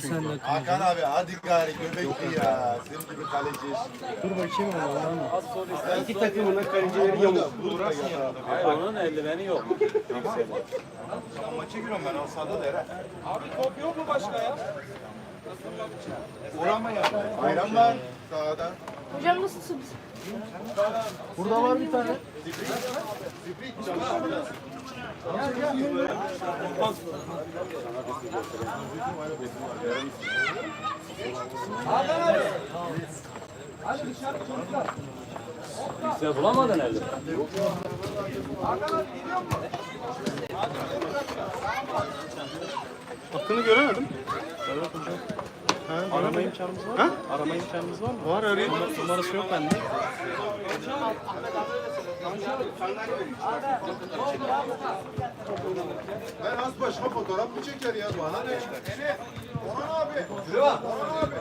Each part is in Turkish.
çünkü. sen de. Hakan abi hadi gari göbekli ya. Senin gibi kaleci. Dur bakayım ama var mı? İki takımın da kalecileri yamuk. Hayır onun eldiveni yok. Maça giriyorum ben alsada da Eren. Abi top yok mu başka ya? Bayram var sahada. Hocam nasılsınız? Burada var bir tane. Sen bulamadın elde. Hakkını göremedim. Arama imkanımız var mı? Arama imkanımız var mı? Var arayayım. Numara- Numarası yok bende. Ben az başıma fotoğraf mı çeker ya? Bana ne? Orhan abi. Orhan abi.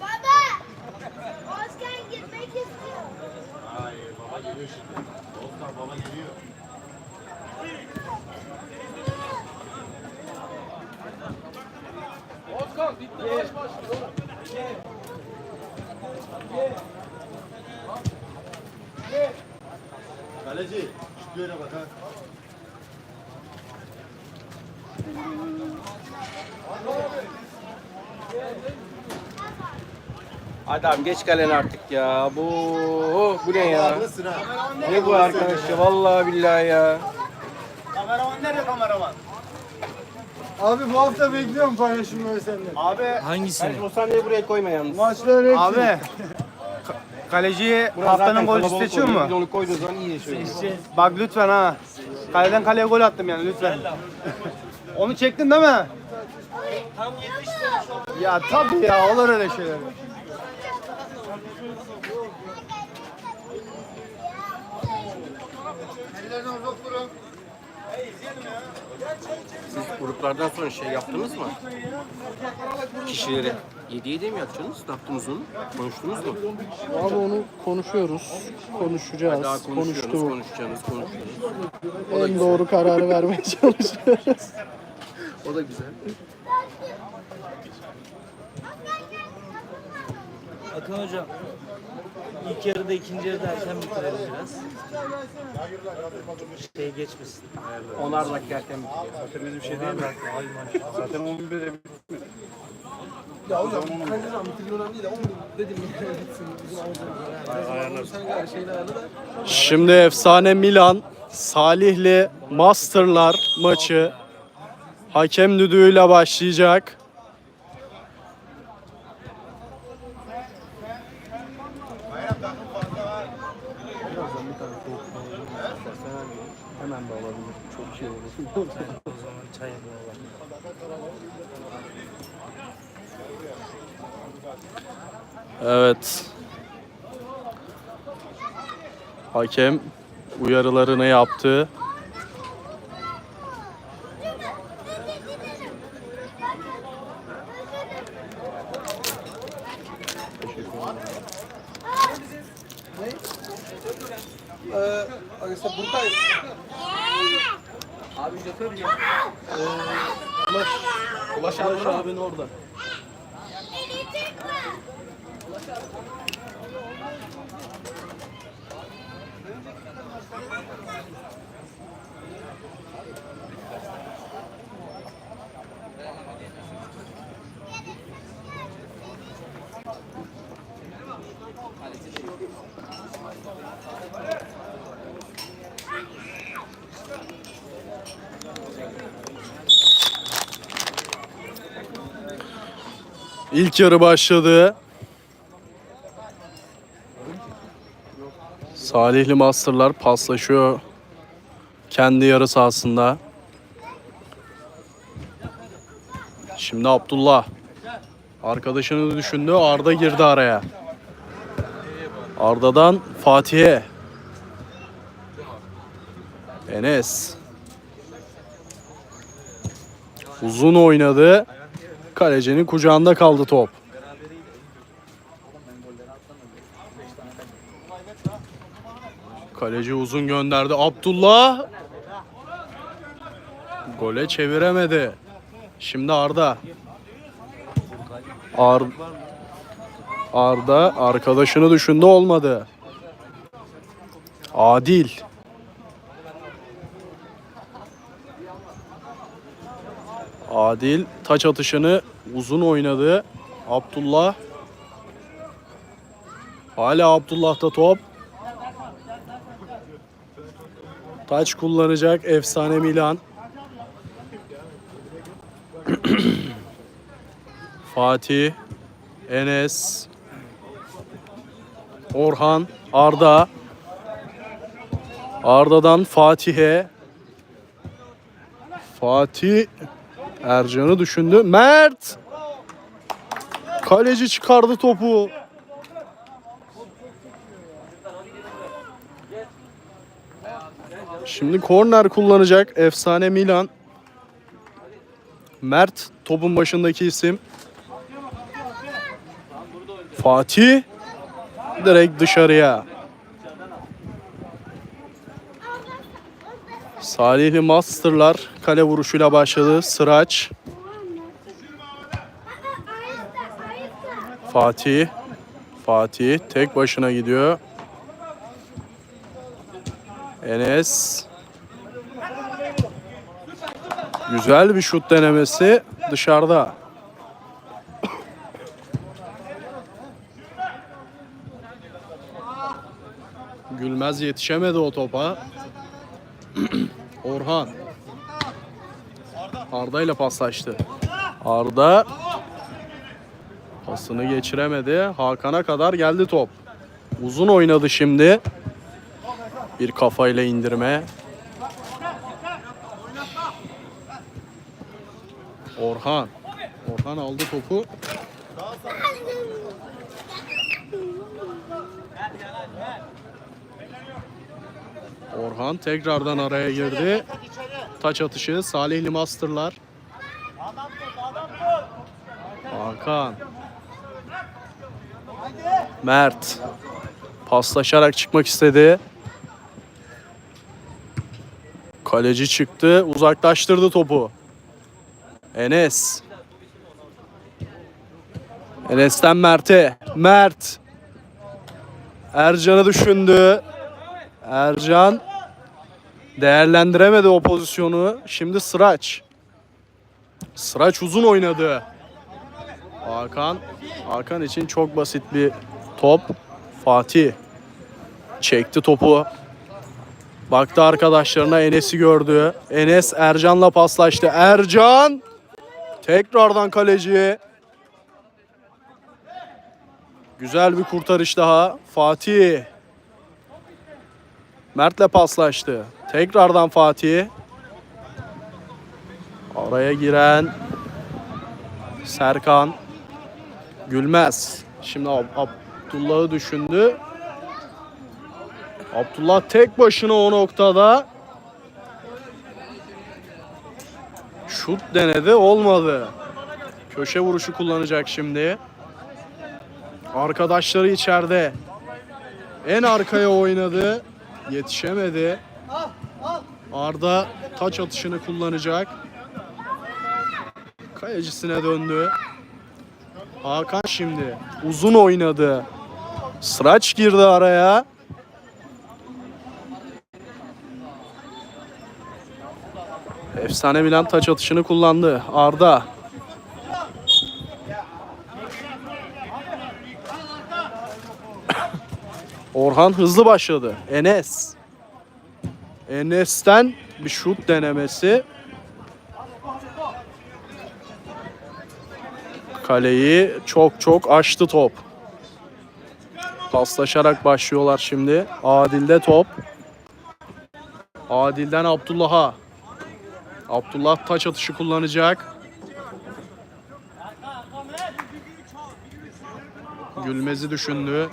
Baba! Özkan gitmek istiyor. Hayır baba geliyor şimdi. Volkan baba geliyor. Kaleci, şu yere bak ha. Adam geç kalene artık ya. Bu bu ne ya? Ne bu arkadaş ya? Vallahi billahi ya. Kameraman nerede kameraman? Abi bu hafta bekliyorum paylaşımları senden. Abi Hangisini? o sahneyi buraya koyma yalnız. Maçları. Abi kaleciyi haftanın golü seçiyor mu? Onu koyduğun zaman iyi yaşıyor. Bak lütfen ha. Kaleden kaleye gol attım yani lütfen. Onu çektin değil mi? Ya tabii ya olur öyle şeyler. Ellerini uzak durun. Siz gruplardan sonra şey yaptınız mı? Kişileri 7 7 mi yapacaksınız? Ne yaptınız onu? Konuştunuz mu? Abi onu konuşuyoruz. Konuşacağız. Daha konuşuyorsunuz, Konuştuk. konuşacaksınız, konuşuyorsunuz. En doğru kararı vermeye çalışıyoruz. O da güzel. Akın hocam. İlk yarıda ikinci yarıda erken bitirelim biraz. Şey geçmesin. Onar dakika erken bitiyor. Zaten bizim şey değil mi? Zaten 11'e bitmedi. Şimdi efsane Milan Salihli Masterlar maçı hakem düdüğüyle başlayacak. Olur. O zaman yapıyorlar. Evet. Hakem uyarılarını yaptı. İlk yarı başladı. Salihli Masterlar paslaşıyor kendi yarı sahasında. Şimdi Abdullah. Arkadaşını düşündü. Arda girdi araya. Arda'dan Fatih'e. Enes. Uzun oynadı. Kalecinin kucağında kaldı top. Kaleci uzun gönderdi. Abdullah. Gole çeviremedi. Şimdi Arda. Ar Arda arkadaşını düşündü olmadı. Adil. Adil taç atışını uzun oynadı. Abdullah. Hala Abdullah'ta top. Taç kullanacak efsane Milan. Fatih, Enes, Orhan, Arda. Arda'dan Fatih'e. Fatih Ercan'ı düşündü. Mert! Kaleci çıkardı topu. Şimdi korner kullanacak efsane Milan. Mert topun başındaki isim. Fatih direkt dışarıya. Salihli Masterlar kale vuruşuyla başladı. Sıraç. Fatih. Fatih tek başına gidiyor. Enes. Güzel bir şut denemesi dışarıda. Gülmez yetişemedi o topa. Orhan. Arda ile paslaştı. Arda pasını geçiremedi. Hakan'a kadar geldi top. Uzun oynadı şimdi. Bir kafayla indirme. Orhan. Orhan aldı topu. Orhan tekrardan araya girdi. Taç atışı Salihli Masterlar. Hakan. Mert. Paslaşarak çıkmak istedi. Kaleci çıktı, uzaklaştırdı topu. Enes. Enes'ten Mert'e. Mert. Ercan'ı düşündü. Ercan değerlendiremedi o pozisyonu. Şimdi Sıraç. Sıraç uzun oynadı. Hakan. Hakan için çok basit bir top. Fatih. Çekti topu. Baktı arkadaşlarına Enes'i gördü. Enes Ercan'la paslaştı. Ercan tekrardan kaleci. Güzel bir kurtarış daha. Fatih. Mert'le paslaştı. Tekrardan Fatih. Araya giren Serkan. Gülmez. Şimdi Ab- Abdullah'ı düşündü. Abdullah tek başına o noktada şut denedi olmadı. Köşe vuruşu kullanacak şimdi. Arkadaşları içeride. En arkaya oynadı. Yetişemedi. Arda taç atışını kullanacak. Kayacisine döndü. Hakan şimdi uzun oynadı. Sıraç girdi araya. Efsane Milan taç atışını kullandı. Arda. Orhan hızlı başladı. Enes. Enes'ten bir şut denemesi. Kaleyi çok çok aştı top. Paslaşarak başlıyorlar şimdi. Adil'de top. Adil'den Abdullah'a. Abdullah taç atışı kullanacak. Gülmez'i düşündü.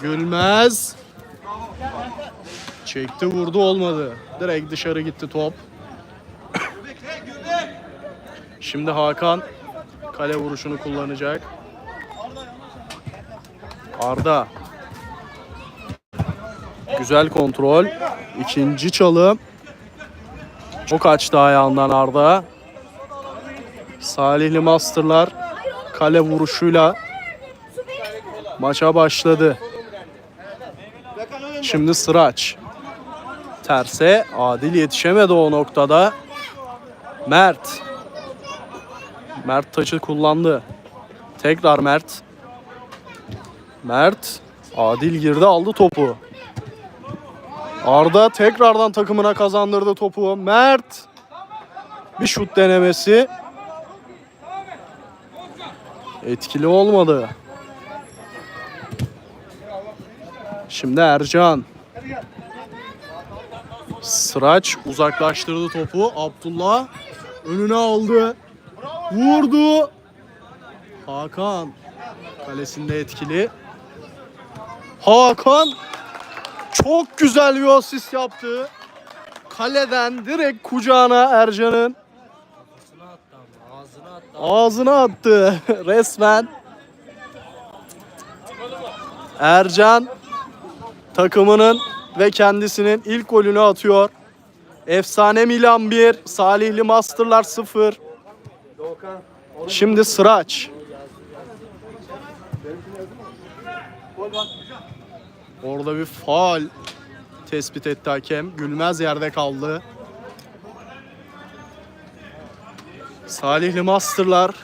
Gülmez. Çekti vurdu olmadı. Direkt dışarı gitti top. Şimdi Hakan kale vuruşunu kullanacak. Arda. Güzel kontrol. İkinci çalım. Çok açtı ayağından Arda. Salihli Masterlar kale vuruşuyla maça başladı. Şimdi Sıraç. Terse Adil yetişemedi o noktada. Mert. Mert taçı kullandı. Tekrar Mert. Mert. Adil girdi aldı topu. Arda tekrardan takımına kazandırdı topu. Mert. Bir şut denemesi. Etkili olmadı. Şimdi Ercan. Sıraç uzaklaştırdı topu. Abdullah önüne aldı. Vurdu. Hakan kalesinde etkili. Hakan çok güzel bir asist yaptı. Kaleden direkt kucağına Ercan'ın Ağzına attı resmen. Ercan takımının ve kendisinin ilk golünü atıyor. Efsane Milan 1, Salihli Masterlar 0. Şimdi Sıraç. Orada bir faal tespit etti hakem. Gülmez yerde kaldı. Salihli Masterlar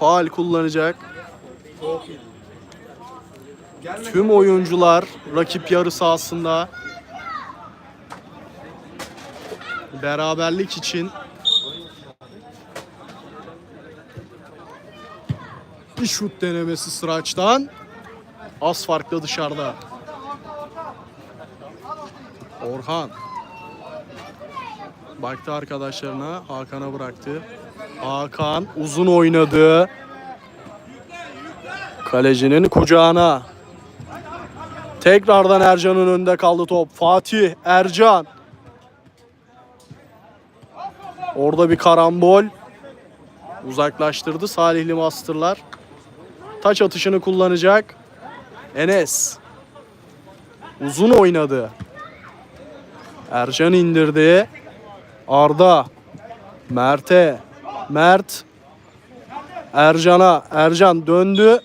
faal kullanacak. Tüm oyuncular rakip yarı sahasında beraberlik için bir şut denemesi Sıraç'tan az farklı dışarıda. Orhan Baktı arkadaşlarına, Hakan'a bıraktı. Hakan uzun oynadı. Kalecinin kucağına. Tekrardan Ercan'ın önünde kaldı top. Fatih, Ercan. Orada bir karambol. Uzaklaştırdı Salihli Masterlar. Taç atışını kullanacak. Enes. Uzun oynadı. Ercan indirdi. Arda. Mert'e. Mert. Ercan'a. Ercan döndü.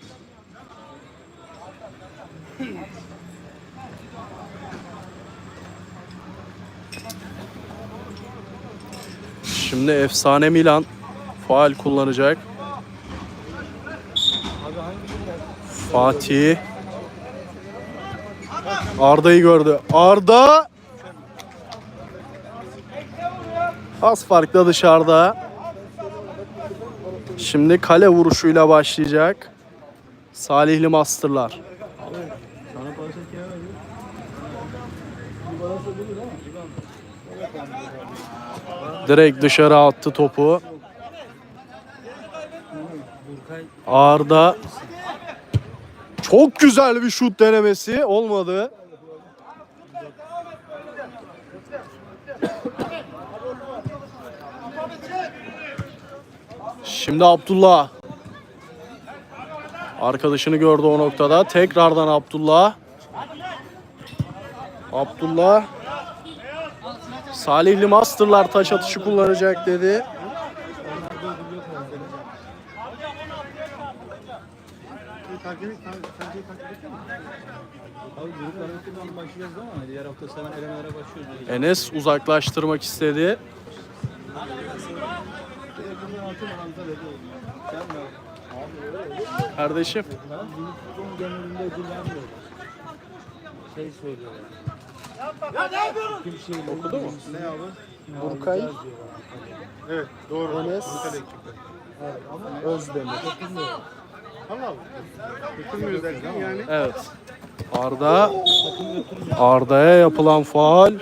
Şimdi efsane Milan faal kullanacak. Fatih. Arda'yı gördü. Arda Az farkla dışarıda. Şimdi kale vuruşuyla başlayacak. Salihli Masterlar. Direkt dışarı attı topu. Arda çok güzel bir şut denemesi olmadı. Şimdi Abdullah. Arkadaşını gördü o noktada. Tekrardan Abdullah. Abdullah. Salihli Masterlar taş atışı kullanacak dedi. Enes uzaklaştırmak istedi. Kardeşim. genelinde ödül söylüyorlar. Kim şeyle Okudu mu? Ne abi? Burkay Evet doğru. Antalya ekibi. Özdemir. Tamam. Götürmüyoruz derken yani. Evet. Arda Arda'ya yapılan faal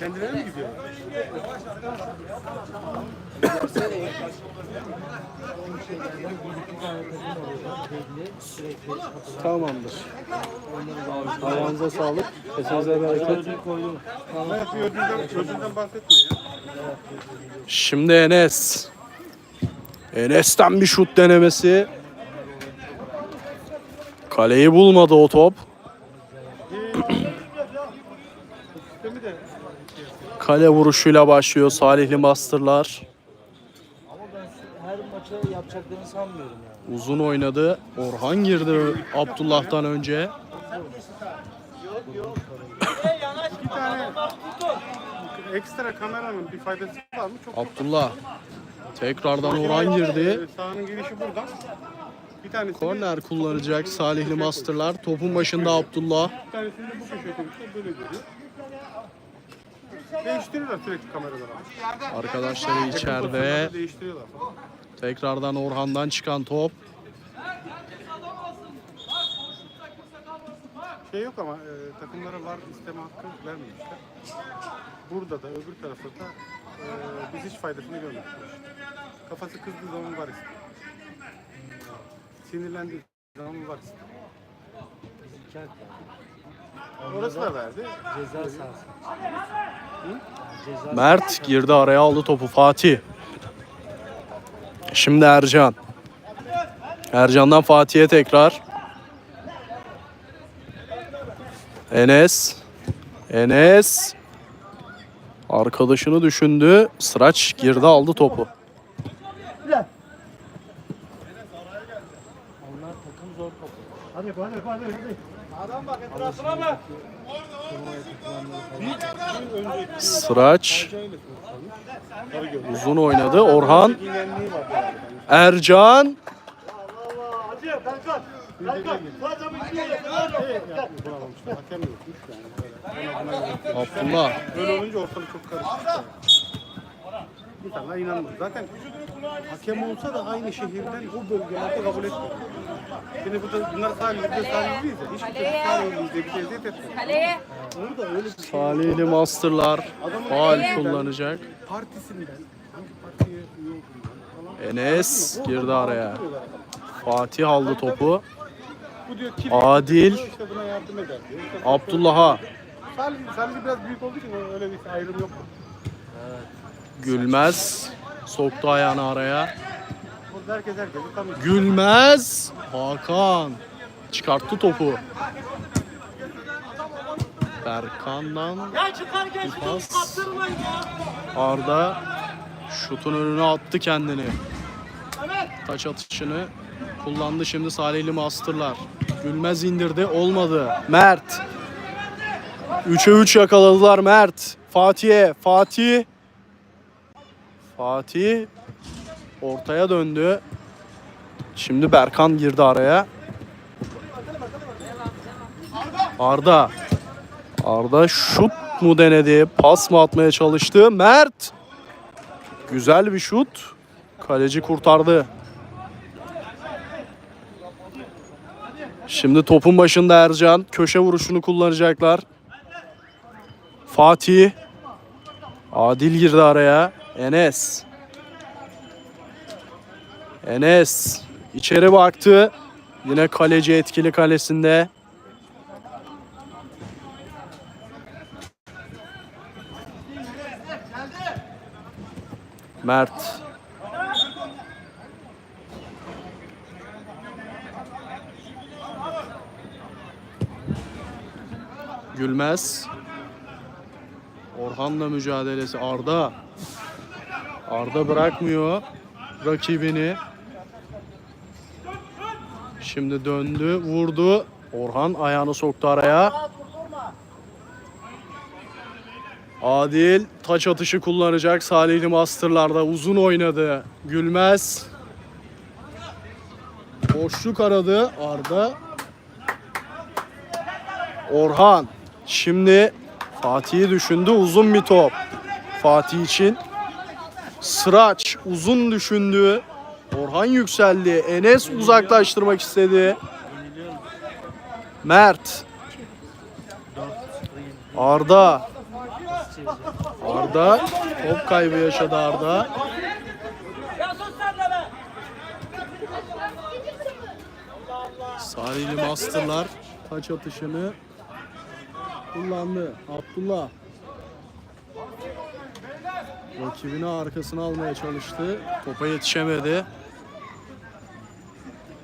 Kendileri mi gidiyor? Tamamdır. Ayağınıza sağlık. Kesinize bereket. Şimdi Enes. Enes'ten bir şut denemesi. Kaleyi bulmadı o top. Sistemi de Kale vuruşuyla başlıyor Salihli Masterlar. Ama ben her maça yapacaklarını sanmıyorum. Uzun oynadı. Orhan girdi Abdullah'tan önce. iki tane ekstra kameranın bir faydası var mı? Çok Abdullah. Tekrardan Orhan girdi. Ee, Sahanın girişi buradan. Bir tanesi de- Korner kullanacak Salihli Masterlar. Topun başında Abdullah. Bir tanesini bu köşeye koymuşlar böyle duruyor. Değiştiriyorlar sürekli kameraları. Arkadaşları içeride. Değiştiriyorlar. Tekrardan Orhan'dan çıkan top. Şey yok ama e, takımlara var isteme hakkı vermemişler. Burada da öbür tarafta da e, biz hiç faydasını görmedik. Kafası kızdığı zaman var istiyor. Sinirlendiği zaman var istiyor. Yani. Orası da verdi. Ceza sahası. Ceza Mert girdi araya aldı topu Fatih. Şimdi Ercan. Ercan'dan Fatih'e tekrar. Enes. Enes. Arkadaşını düşündü. Sıraç girdi aldı topu. Sıraç. Uzun oynadı. Orhan. Ercan. Abdullah. Böyle olunca ortalık çok karışık. İnsanlar inanmıyor. Zaten hakem olsa da aynı şehirden o bölgelerde kabul etmiyor. Şimdi burada bunlar sadece biz sahibiyiz ya. Hiç kimse sahibiyiz diye bir şey eziyet etmiyor. Kaleye. Öyle bir şey. Salihli Masterlar. Faal kullanacak. Partisinden, Enes girdi araya. Fatih aldı topu. Adil. Abdullah'a. Salih, Salih biraz büyük olduğu için öyle bir ayrım yok. Gülmez. Soktu ayağını araya. Burada herkes herkesi tanıyor. Gülmez. Hakan. Çıkarttı topu. Berkan'dan bir pas. Arda şutun önüne attı kendini. Taç atışını kullandı şimdi Salihli Masterlar. Gülmez indirdi olmadı. Mert. 3'e 3 yakaladılar Mert. Fatih'e. Fatih. Fatih ortaya döndü. Şimdi Berkan girdi araya. Arda. Arda şut mu denedi? Pas mı atmaya çalıştı? Mert. Güzel bir şut. Kaleci kurtardı. Şimdi topun başında Ercan. Köşe vuruşunu kullanacaklar. Fatih. Adil girdi araya. Enes. Enes içeri baktı. Yine kaleci etkili kalesinde. Mert. Gülmez. Orhan'la mücadelesi Arda. Arda bırakmıyor rakibini. Şimdi döndü, vurdu. Orhan ayağını soktu araya. Adil taç atışı kullanacak. Salihli Master'larda uzun oynadı. Gülmez. Boşluk aradı Arda. Orhan. Şimdi Fatih'i düşündü. Uzun bir top. Fatih için. Sıraç uzun düşündü. Orhan yükseldi. Enes uzaklaştırmak istedi. Mert. Arda. Arda. Top kaybı yaşadı Arda. Salihli Masterlar taç atışını kullandı. Abdullah. Rakibini arkasına almaya çalıştı. Topa yetişemedi.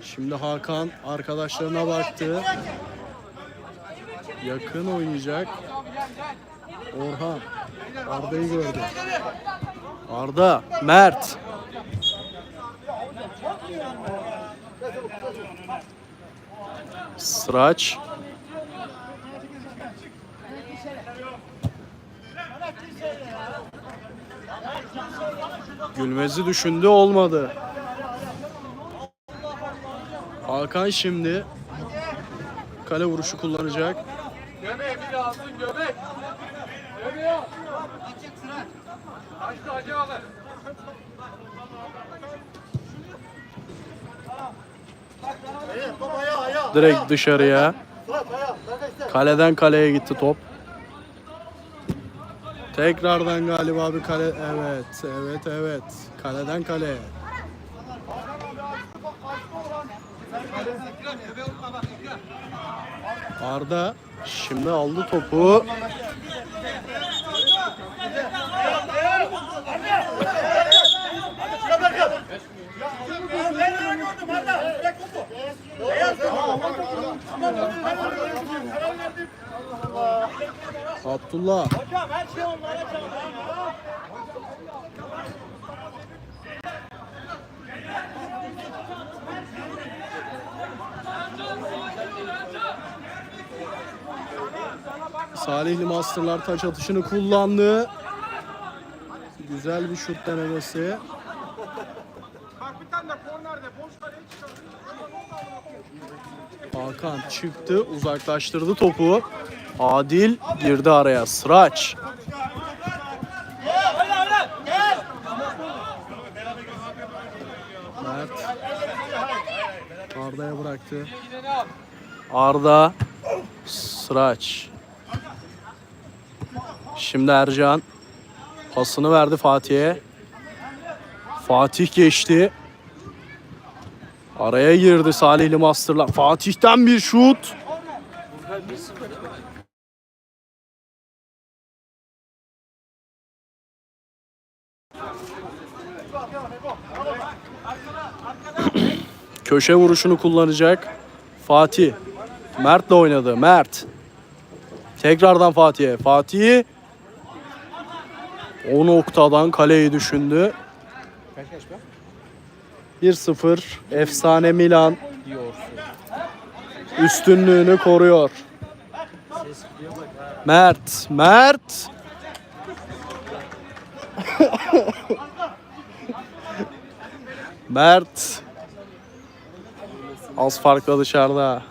Şimdi Hakan arkadaşlarına baktı. Yakın oynayacak. Orhan. Arda'yı gördü. Arda. Mert. Sıraç. Gülmez'i düşündü olmadı. Hakan şimdi kale vuruşu kullanacak. Direkt dışarıya. Kaleden kaleye gitti top. Tekrardan galiba bir kale. Evet, evet, evet. Kaleden kaleye. Arda şimdi aldı topu. Abdullah. Salihli Masterlar taç atışını kullandı. Güzel bir şut denemesi. Hakan çıktı, uzaklaştırdı topu. Adil girdi araya. Sıraç. Mert. Arda'ya bıraktı. Arda. Sıraç. Şimdi Ercan. Pasını verdi Fatih'e. Fatih geçti. Araya girdi Salihli Master'la. Fatih'ten bir şut. Köşe vuruşunu kullanacak. Fatih. Mert'le oynadı. Mert. Tekrardan Fatih'e. Fatih o noktadan kaleyi düşündü. 1-0 efsane Milan üstünlüğünü koruyor. Mert, Mert. Mert. Az farkla dışarıda.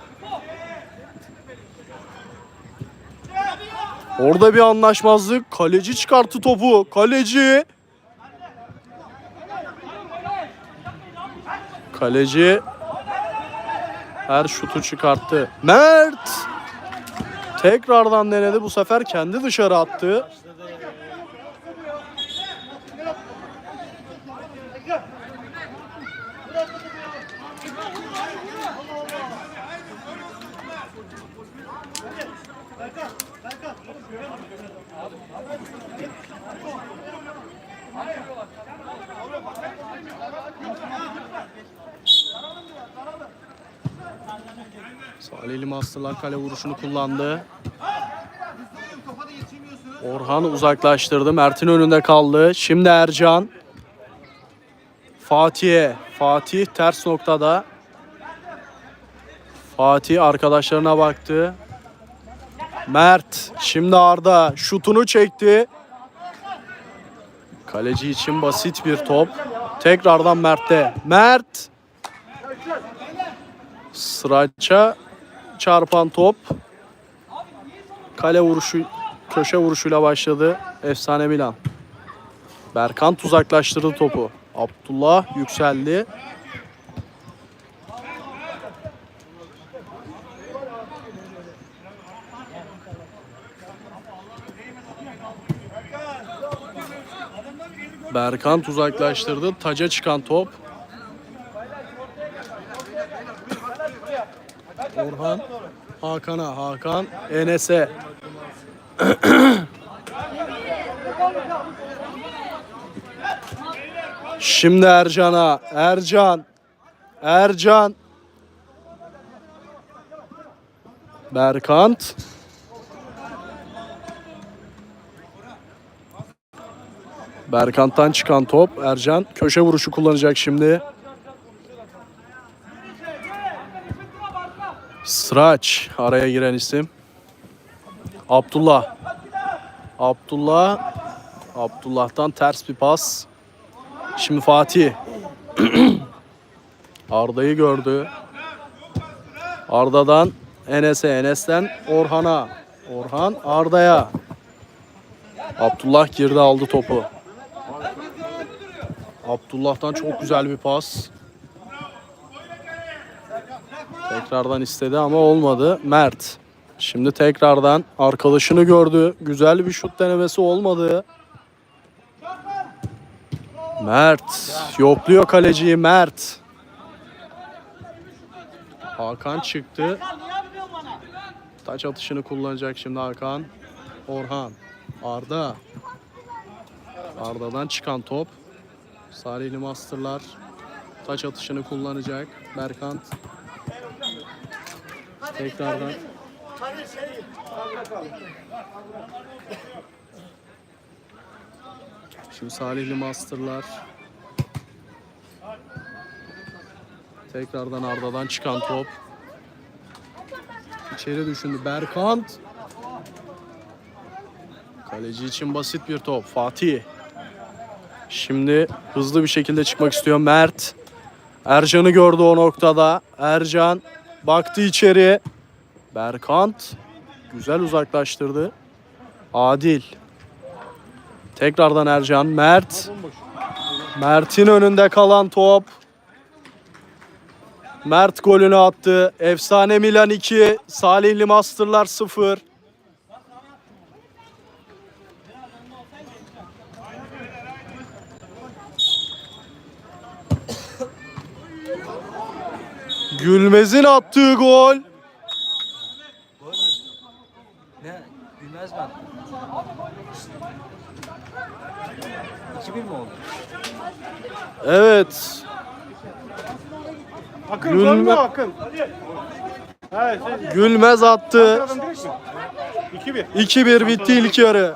Orada bir anlaşmazlık. Kaleci çıkarttı topu. Kaleci. Kaleci her şutu çıkarttı. Mert tekrardan denedi. Bu sefer kendi dışarı attı. Salihli Masterlar kale vuruşunu kullandı. Orhan uzaklaştırdı. Mert'in önünde kaldı. Şimdi Ercan. Fatih'e. Fatih ters noktada. Fatih arkadaşlarına baktı. Mert. Şimdi Arda. Şutunu çekti. Kaleci için basit bir top. Tekrardan Mert'te. Mert. Sıraça çarpan top. Kale vuruşu, köşe vuruşuyla başladı. Efsane Milan. Berkant uzaklaştırdı topu. Abdullah yükseldi. Berkant uzaklaştırdı. Taca çıkan top. Orhan Hakan'a, Hakan Enes'e. Şimdi Ercan'a. Ercan. Ercan. Berkant. Berkant'tan çıkan top. Ercan köşe vuruşu kullanacak şimdi. Sıraç araya giren isim. Abdullah. Abdullah. Abdullah'tan ters bir pas. Şimdi Fatih. Arda'yı gördü. Arda'dan Enes'e, Enes'ten Orhan'a. Orhan Arda'ya. Abdullah girdi aldı topu. Abdullah'tan çok güzel bir pas. Tekrardan istedi ama olmadı. Mert. Şimdi tekrardan arkadaşını gördü. Güzel bir şut denemesi olmadı. Mert. Yokluyor kaleciyi Mert. Hakan çıktı. Taç atışını kullanacak şimdi Hakan. Orhan. Arda. Arda'dan çıkan top. Salihli Masterlar taç atışını kullanacak. Berkant. Tekrardan. Şimdi Salihli Masterlar. Tekrardan Arda'dan çıkan top. İçeri düşündü. Berkant. Kaleci için basit bir top. Fatih. Şimdi hızlı bir şekilde çıkmak istiyor Mert. Ercan'ı gördü o noktada. Ercan baktı içeri. Berkant güzel uzaklaştırdı. Adil. Tekrardan Ercan. Mert. Mert'in önünde kalan top. Mert golünü attı. Efsane Milan 2, Salihli Masterlar 0. Gülmez'in attığı gol. Ne? Gülmez ben. 2-1 mi oldu? Evet. Akın Gülme- mü Akın? Ha şey. Gülmez attı. Adam direkt mi? 2-1. 2-1 bitti ilk yarı.